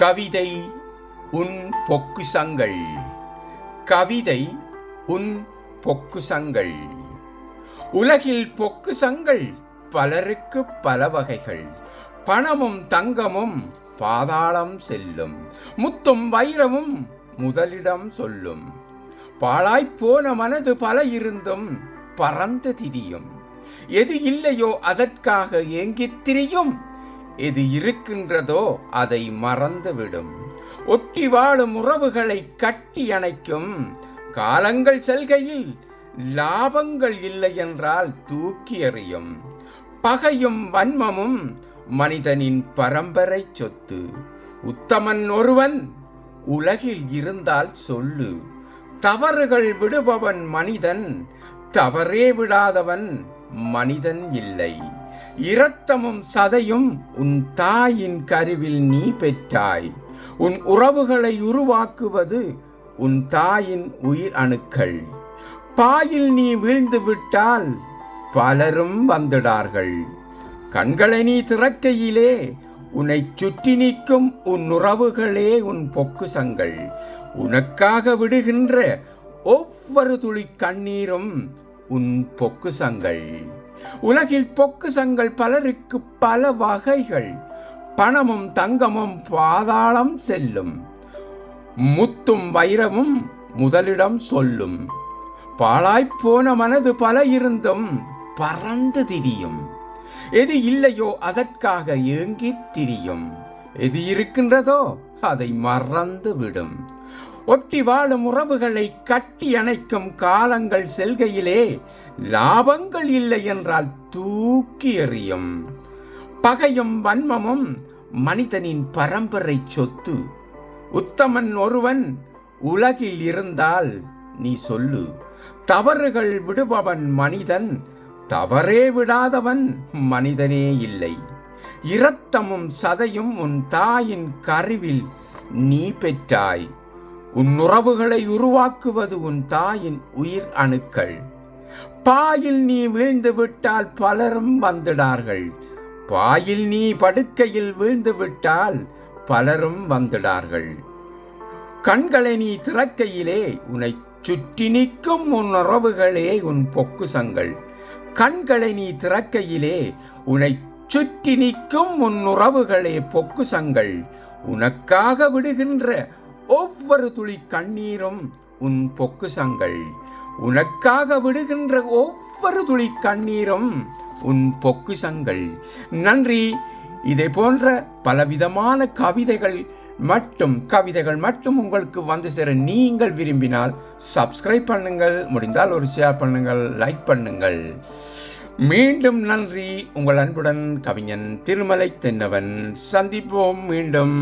கவிதை உன் பொக்குசங்கள். கவிதை உன் பொக்குசங்கள். உலகில் பொக்குசங்கள் பலருக்கு பல வகைகள். பணமும் தங்கமும் பாதாளம் செல்லும். முத்தும் வைரமும் முதலிடம் சொல்லும். பாழாய்ப்போன மனது பல இருந்தும் பறந்து திரியும். எது இல்லையோ அதற்காக ஏங்கித் திரியும். எது இருக்கின்றதோ அதை மறந்துவிடும். ஒட்டி வாழும் உறவுகளை கட்டி அணைக்கும். காலங்கள் செல்கையில் லாபங்கள் இல்லை என்றால் தூக்கி எறியும். பகையும் வன்மமும் மனிதனின் பரம்பரை சொத்து. உத்தமன் ஒருவன் உலகில் இருந்தால் சொல்லு. தவறுகள் விடுபவன் மனிதன் தவறே விடாதவன் மனிதன் இல்லை. இரத்தமும் சதையும் உன் தாயின் கருவில் நீ பெற்றாய். உன் உறவுகளை உருவாக்குவது உன் தாயின் உயிர் அணுக்கள். பாயில் நீ வீழ்ந்து விட்டால் பலரும் வந்துடார்கள். கண்களை நீ திறக்கையிலே உன்னை சுற்றி நிற்கும் உன் உறவுகளே உன் பொக்குசங்கள். உனக்காக விடுகின்ற ஒவ்வொரு துளி கண்ணீரும் உன் பொக்குசங்கள். உலகில் பொக்குசங்கள் பலருக்கு பல வகைகள். பணமும் தங்கமும் பாதாளம் செல்லும். முத்தும் வைரமும் முதலிடம் சொல்லும். பாழாய்ப்போன மனது பல இருந்தும் பறந்து திரியும். எது இல்லையோ அதற்காக ஏங்கித் திரியும். எது இருக்கின்றதோ அதை மறந்து விடும் ஒட்டி வாழும் உறவுகளை கட்டி அணைக்கும் காலங்கள் செல்கையிலே லாபங்கள் இல்லை என்றால் தூக்கி எறியும். பகையும் வன்மமும் மனிதனின் பரம்பரை சொத்து. உத்தமன் ஒருவன் உலகில் இருந்தால் நீ சொல்லு. தவறுகள் விடுபவன் மனிதன் தவறே விடாதவன் மனிதனே இல்லை. இரத்தமும் சதையும் உன் தாயின் கருவில் நீ பெற்றாய். உன் உறவுகளை உருவாக்குவது உன் தாயின் உயிர் அணுக்கள். பாயில் நீ வீழ்ந்து விட்டால் பலரும் வந்துடார்கள். பாயில் நீ படுக்கையில் வீழ்ந்து விட்டால் பலரும் வந்துடார்கள். கண்களை நீ திறக்கையிலே உன்னை சுற்றி நிற்கும் உன் உறவுகளே உன் பொக்குசங்கள். கண்களை நீ திறக்கையிலே உன்னை சுற்றி நிற்கும் உன் உறவுகளே பொக்குசங்கள். உனக்காக விடுகின்ற ஒவ்வொரு துளி கண்ணீரும் உன் பொக்குசங்கள். உனக்காக விடுகின்ற ஒவ்வொரு துளி கண்ணீரும் உன் பொக்குசங்கள். நன்றி. இதே போன்ற பலவிதமான கவிதைகள் மட்டும் கவிதைகள் மட்டும் உங்களுக்கு வந்து சேர நீங்கள் விரும்பினால் சப்ஸ்கிரைப் பண்ணுங்கள் முடிந்தால் ஒரு ஷேர் பண்ணுங்கள் லைக் பண்ணுங்கள். மீண்டும் நன்றி. உங்கள் அன்புடன் கவிஞன் திருமலை தென்னவன். சந்திப்போம் மீண்டும்.